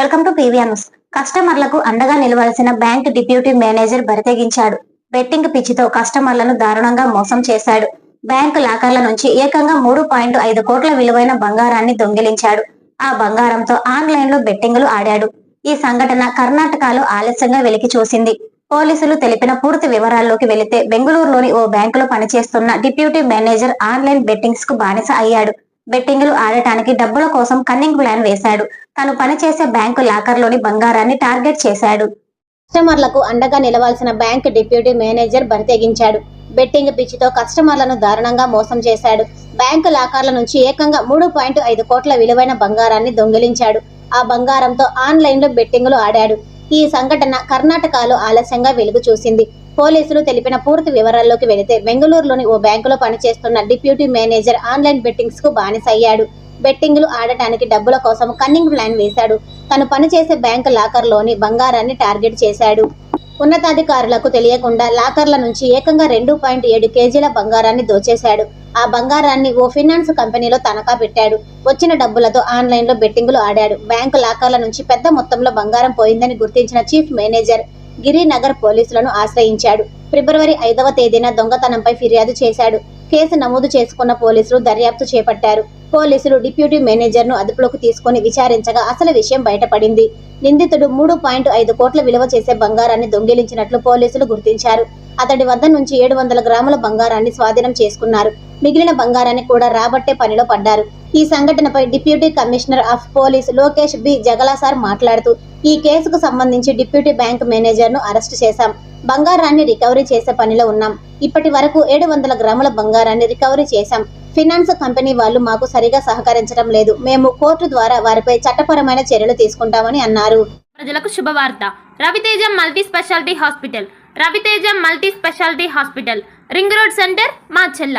Welcome to PVR news. కస్టమర్లకు అండగా నిలవాల్సిన బ్యాంక్ డిప్యూటీ మేనేజర్ బరితెగించాడు. బెట్టింగ్ పిచ్చితో కస్టమర్లను దారుణంగా మోసం చేశాడు. బ్యాంకు లాకర్ల నుంచి ఏకంగా మూడు పాయింట్ ఐదు కోట్ల విలువైన బంగారాన్ని దొంగిలించాడు. ఆ బంగారంతో ఆన్లైన్లో బెట్టింగులు ఆడాడు. ఈ సంఘటన కర్ణాటకలో ఆలస్యంగా వెలికి చూసింది. పోలీసులు తెలిపిన పూర్తి వివరాల్లోకి వెళితే బెంగళూరులోని ఓ బ్యాంకులో పనిచేస్తున్న డిప్యూటీ మేనేజర్ ఆన్లైన్ బెట్టింగ్స్కు బానిస అయ్యాడు. బెట్టింగులు ఆడటానికి డబ్బుల కోసం కన్నింగ్ ప్లాన్ వేశాడు. తను పనిచేసే బ్యాంకు లాకర్లోని బంగారాన్ని టార్గెట్ చేశాడు. కస్టమర్లకు అండగా నిలవాల్సిన బ్యాంక్ డిప్యూటీ మేనేజర్ బరితెగించాడు. బెట్టింగ్ పిచ్చితో కస్టమర్లను దారుణంగా మోసం చేశాడు. బ్యాంకు లాకర్ల నుంచి ఏకంగా మూడు పాయింట్ ఐదు కోట్ల విలువైన బంగారాన్ని దొంగిలించాడు. ఆ బంగారంతో ఆన్లైన్లో బెట్టింగులు ఆడాడు. ఈ సంఘటన కర్ణాటకలో ఆలస్యంగా వెలుగు చూసింది. పోలీసులు తెలిపిన పూర్తి వివరాల్లోకి వెళితే బెంగళూరులోని ఓ బ్యాంకులో పనిచేస్తున్న డిప్యూటీ మేనేజర్ ఆన్లైన్ బెట్టింగ్స్కు బానిసయ్యాడు. బెట్టింగ్లు ఆడటానికి డబ్బుల కోసం కన్నింగ్ ప్లాన్ వేశాడు. తను పనిచేసే బ్యాంక్ లాకర్లోని బంగారాన్ని టార్గెట్ చేశాడు. ఉన్నతాధికారులకు తెలియకుండా లాకర్ల నుంచి ఏకంగా రెండు పాయింట్ ఏడు కేజీల బంగారాన్ని దోచేశాడు. ఆ బంగారాన్ని ఓ ఫినాన్స్ కంపెనీలో తనఖా పెట్టాడు. వచ్చిన డబ్బులతో ఆన్లైన్లో బెట్టింగులు ఆడాడు. బ్యాంకు లాకర్ల నుంచి పెద్ద మొత్తంలో బంగారం పోయిందని గుర్తించిన చీఫ్ మేనేజర్ గిరినగర్ పోలీసులను ఆశ్రయించాడు. ఫిబ్రవరి ఐదవ తేదీన దొంగతనంపై ఫిర్యాదు చేశాడు. కేసు నమోదు చేసుకున్న పోలీసులు దర్యాప్తు చేపట్టారు. పోలీసులు డిప్యూటీ మేనేజర్ను అదుపులోకి తీసుకుని విచారించగా అసలు విషయం బయటపడింది. నిందితుడు మూడు పాయింట్ ఐదు కోట్ల విలువ చేసే బంగారాన్ని దొంగిలించినట్లు పోలీసులు గుర్తించారు. అతడి వద్ద నుంచి ఏడు వందల గ్రాముల బంగారాన్ని స్వాధీనం చేసుకున్నారు. మిగిలిన బంగారాన్ని కూడా రాబట్టే పనిలో పడ్డారు. ఈ సంఘటనపై deputy commissioner of police Lokesh B. జగలాసార్ మాట్లాడుతూ ఈ కేసుకు సంబంధించి డిప్యూటీ బ్యాంక్ మేనేజర్ను అరెస్టు చేశాం. బంగారాన్ని రికవరీ చేసే పనిలో ఉన్నాం. ఇప్పటి వరకు ఏడు వందల గ్రాముల బంగారాన్ని రికవరీ చేశాం. ఫినాన్స్ కంపెనీ వాళ్ళు మాకు సరిగా సహకరించడం లేదు. మేము కోర్టు ద్వారా వారిపై చట్టపరమైన చర్యలు తీసుకుంటామని అన్నారు. ప్రజలకు శుభవార్త. Raviteja multi speciality hospital. Raviteja multi speciality hospital. Ring road center మా చెల్ల